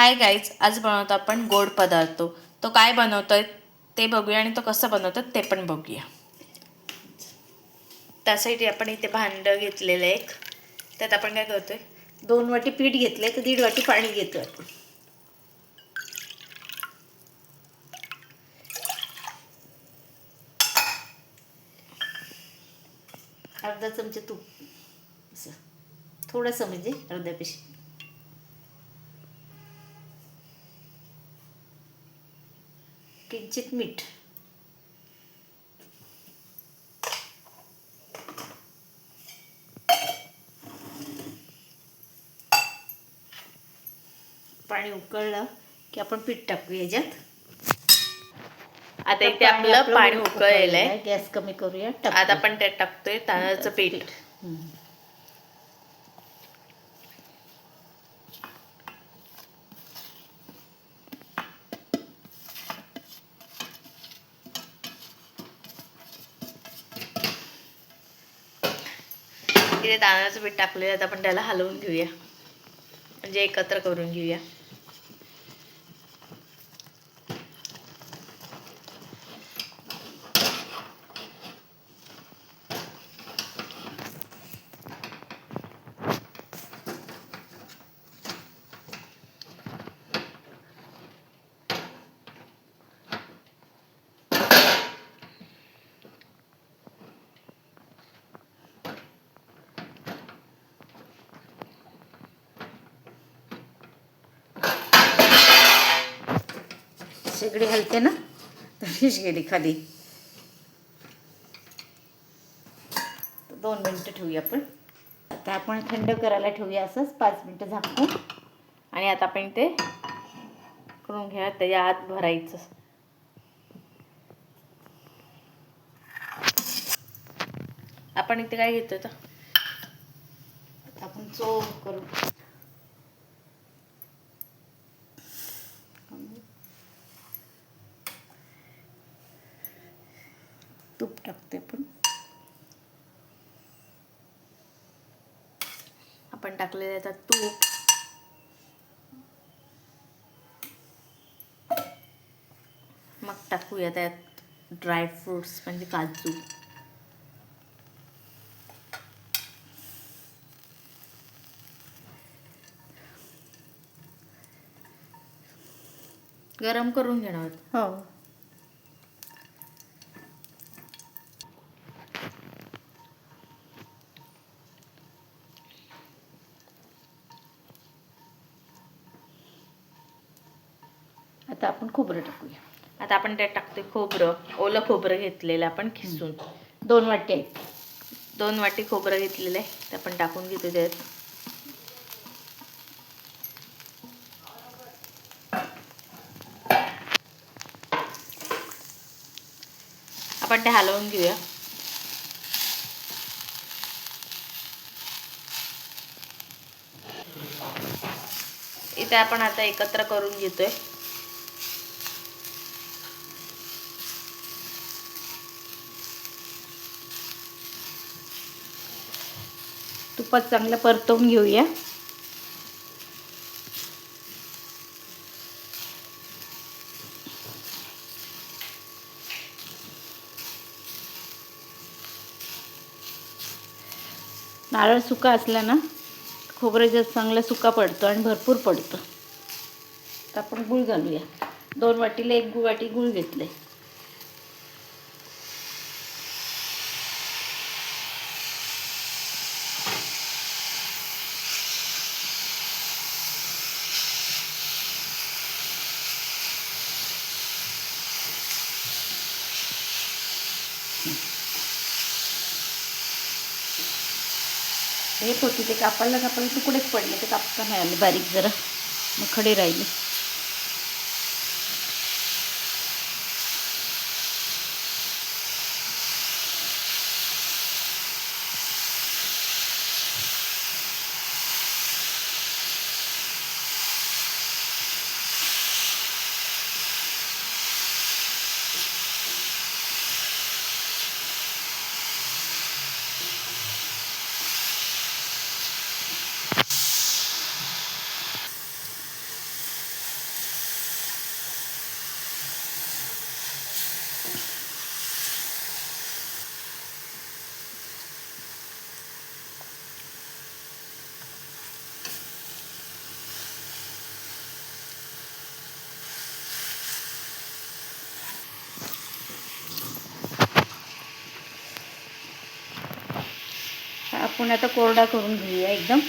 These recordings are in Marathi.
हाय गाईज आज बनवतो आपण गोड पदार्थ. तो काय बनवतो आहे ते बघूया आणि तो कसं बनवतात ते पण बघूया. त्यासाठी आपण इथे भांडं घेतलेलं आहे एक. त्यात आपण काय करतोय? दोन वाटी पीठ घेतलं आहे तर दीड वाटी पाणी घेतो आपण. अर्धा चमचे तूप. असं. थोडंसं म्हणजे अर्ध्यापेक्षा किंचित मीठ. पाणी उकळलं की आपण पीठ टाकू याच्यात. आता इथे आपलं पाणी उकळलेलं आहे. गॅस कमी करूया. आता. आपण त्यात टाकतोय तांदळाचं पीठ. इथे तांदळाचं पीठ टाकलेलं आहे आता आपण त्याला हलवून घेऊया. म्हणजे एकत्र करून घेऊया. इकडे हलते ना. तर फिश गेली खाली. दोन मिनटं ठेवूया आपण. आता आपण थंड करायला ठेवूया असंच. पाच मिनटं झाकून. आणि आता आपण ते करून घ्या त्याच्या आत भरायचं. आपण इथे काय घेतो तर? आता आपण चोर करू तूप टाकते आपण आपण टाकलेलं आहे तूप. मग टाकूया त्यात ड्रायफ्रूट्स म्हणजे काजू. गरम करून घेणार. आहोत. हो. आता आपण खोबरं टाकूया. आता आपण त्यात टाकतोय खोबरं. ओलं खोबरं घेतलेलं आपण खिसून. दोन वाटी आहेत. दोन वाटी खोबरं घेतलेलं आहे. ते आपण टाकून घेतो त्यात. आपण ते हलवून घेऊया. इथे आपण आता एकत्र करून घेतोय. तुपात चांगलं परतवून घेऊया. नारळ सुका असला ना खोबरं जास्त चांगलं सुका पडतो आणि भरपूर पडतं तर आपण गुळ घालूया. दोन वाटीला एक गुळ वाटी गुळ घेतलं आहे की ते कापायला कापायला तुकडेच पडले ते कापता नाही आले. बारीक जरा. मग खडे राहिले. आपण आता कोरडा करून घेऊया एकदम.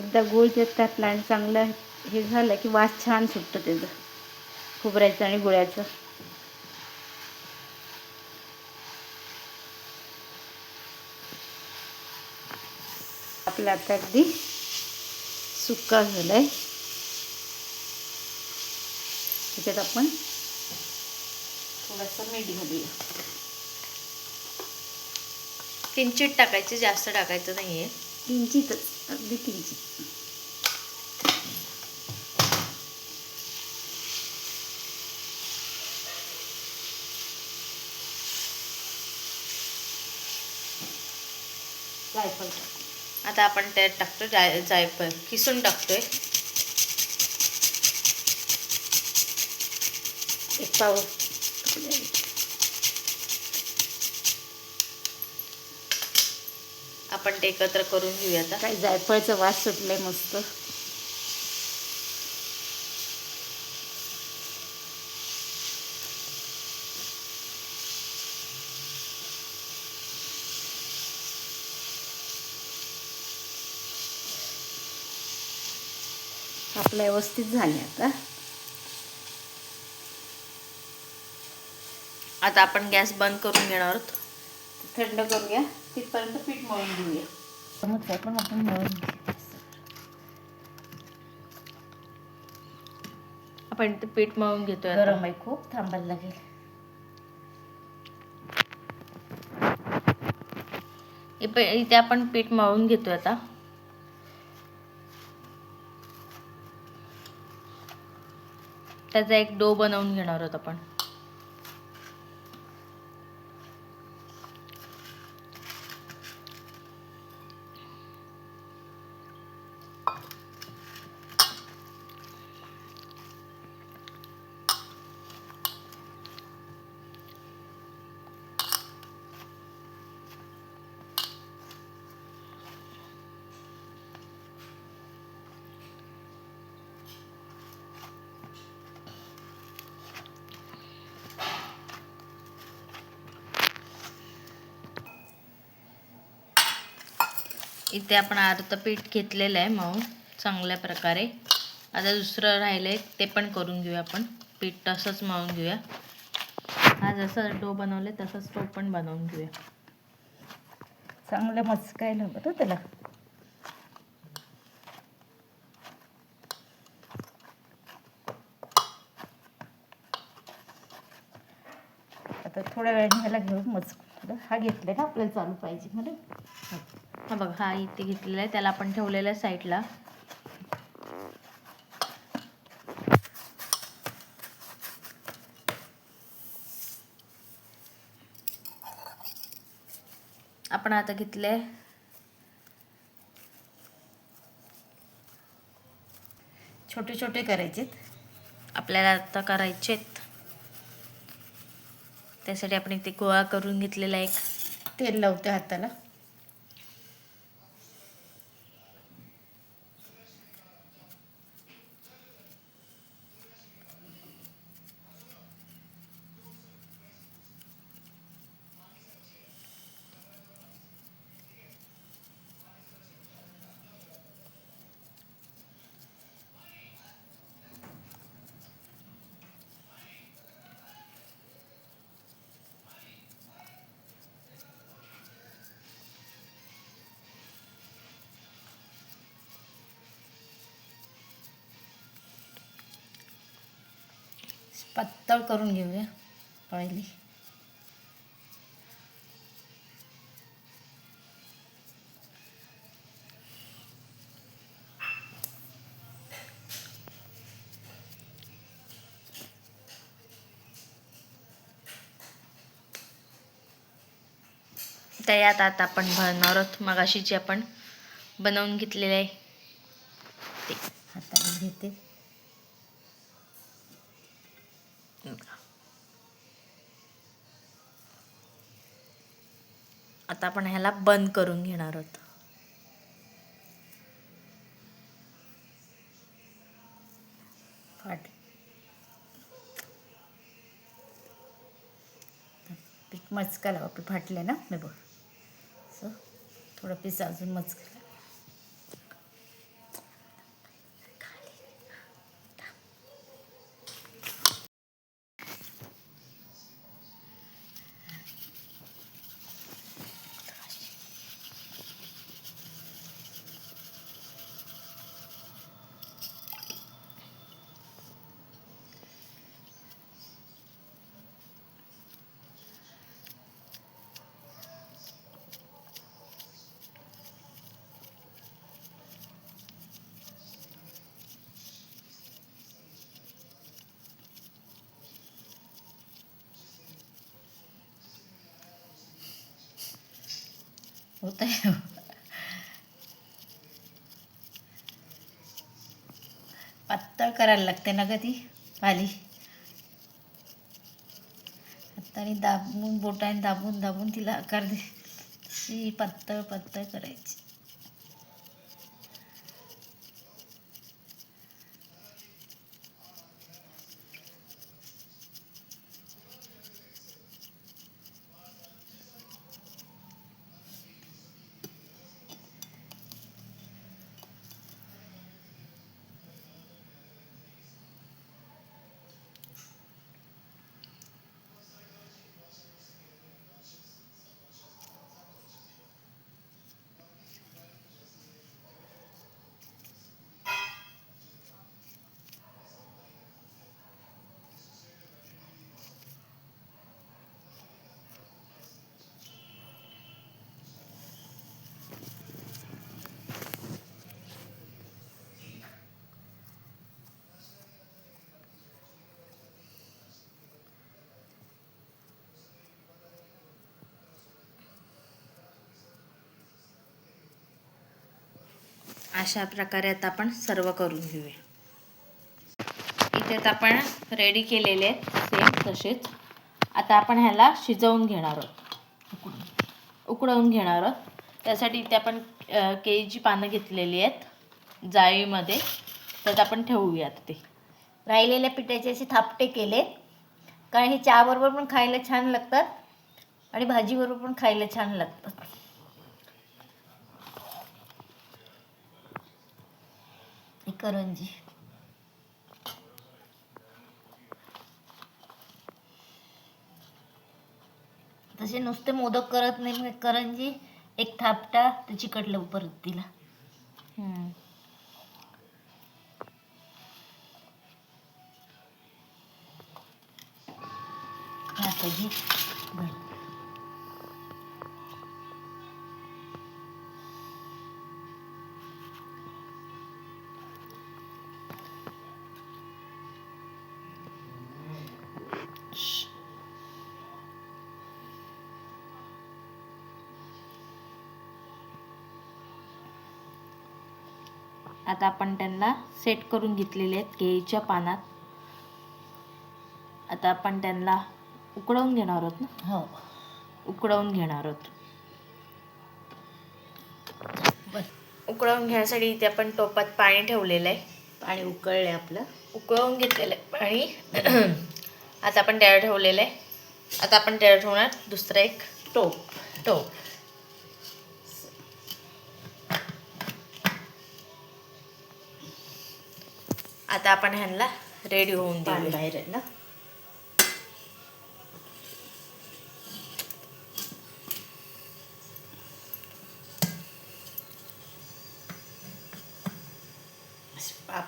एकदा गुळ त्यातला आणि चांगलं हे झालं की वास छान सुटतो त्याचं. खोबऱ्याचं आणि गुळाचं. आपलं आता अगदी सुक्का झालाय. त्याच्यात आपण थोडंसं मीठ घालूया. किंचित टाकायचे जास्त टाकायचं नाहीये. किंचितच. अगदी किंचित. जायफळ. टाकू. आता आपण त्यात टाकतो जाय जायफळ. किसून टाकतोय. एक पाव टाकू द्यायचं. आपण ते एकत्र करून घेऊया आता काय जायफळचा वास सुटलाय मस्त. आपलं व्यवस्थित झाले आता. आता आपण गॅस बंद करून घेणार आहोत. थंड करूया. तिथपर्यंत पीठ मळून घेऊया. पण आपण मळून घेऊ. आपण ते पीठ मळून घेतोय आता. गरम आहे खूप थांबायला लागेल. इप- इथे आपण पीठ मळून घेतोय आता. त्याचा एक डो बनवून घेणार आहोत आपण. इथे आपण अर्ध पीठ घेतलेलं आहे मऊ चांगल्या प्रकारे. आता दुसरं राहिलं आहे ते पण करून घेऊया आपण. पीठ तसंच मळून घेऊया. हा जसं डो बनवले तसंच तो पण बनवून घेऊया. चांगलं मचकायला हवं ना हो त्याला. आता थोड्या वेळाने ह्याला घेऊन मचकू हा घेतलाय ना आपल्याला चालू पाहिजे म्हणून. हा बघ हा इथे घेतलेला आहे. त्याला आपण ठेवलेला आहे साईडला आपण आता घेतले छोटे छोटे करायचे आपल्याला आता करायचे त्यासाठी आपण इथे गोळा करून घेतलेला एक. तेल लावते हाताला. पातळ करून घेऊया पहिली. त्यात आता आपण भरणार आहोत. मगाशी जे आपण बनवून घेतलेले आहे. ते घेते. आता आपण ह्याला बंद करून घेणार आहोत. फाट. पीठ मचका लावा पीठ फाटले ना? मी बघ. सो थोडं पीस अजून मचका होत आहे पातळ करायला लागते ना ग ती पाली हाताने दाबून बोटाने दाबून दाबून तिला आकार दे पातळ पातळ करायची अशा प्रकारे आता आपण सर्व करून घेऊया. इथे आता आपण रेडी केलेले आहेत सेम तसेच. आता आपण ह्याला शिजवून घेणार आहोत. उकडून. उकडवून घेणार आहोत. त्यासाठी इथे आपण केळीची पानं घेतलेली आहेत जाळीमध्ये. त्यात आपण ठेवूयात ते. राहिलेल्या पिठाचे असे थापटे केले. कारण हे चहाबरोबर पण खायला छान लागतात. आणि भाजीबरोबर पण खायला छान लागतात. करंजी. तसे नुसते मोदक करत नाही मग करंजी एक थापटा तर चिकटलं परत तिला. हम्म. आता घे. आता आपण त्यांना सेट करून घेतलेले आहेत केळीच्या पानात. आता आपण त्यांना उकडवून घेणार आहोत ना? हो. उकडवून घेणार आहोत. बर. उकडवून घेण्यासाठी इथे आपण टोपात पाणी ठेवलेलं आहे. पाणी उकळले आपलं. उकळवून घेतलेलं आहे. पाणी आता आपण त्याला ठेवलेलं आहे. आता आपण त्याला ठेवणार दुसरं एक टोप. टोप. आता आपण ह्यांना रेडी होऊन देऊ बाहेर आहे ना?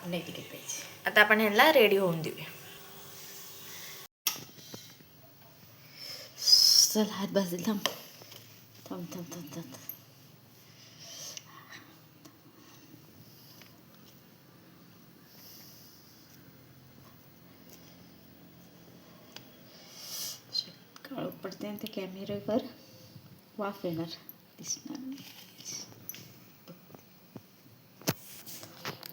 दिली पाहिजे. आता आपण ह्यांना रेडी होऊन देऊया. चल हात भाजले थांब थांब थांब थांब थांब काळं पडते आणि त्या कॅमेऱ्यावर वाफ येणार दिसणार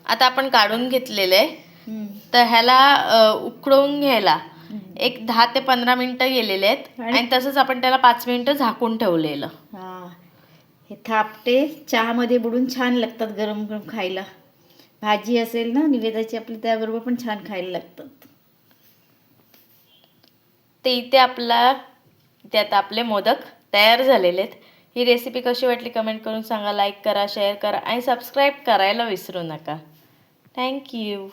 आता आपण काढून घेतलेलं आहे. तर ह्याला अ, उकळवून घ्यायला. एक दहा ते पंधरा मिनिटं गेलेले आहेत आणि- आणि तसंच आपण त्याला पाच मिनिटं झाकून ठेवलेलं. हा. हे थापटे चहामध्ये बुडून छान लागतात गरम गरम खायला. भाजी असेल ना निवेदाची आपली त्याबरोबर पण छान खायला लागतात. ते इथे आपला इथे आता आपले मोदक तयार झालेले आहेत. ही रेसिपी कशी वाटली कमेंट करून सांगा लाईक करा शेअर करा आणि सबस्क्राईब करायला विसरू नका. थँक्यू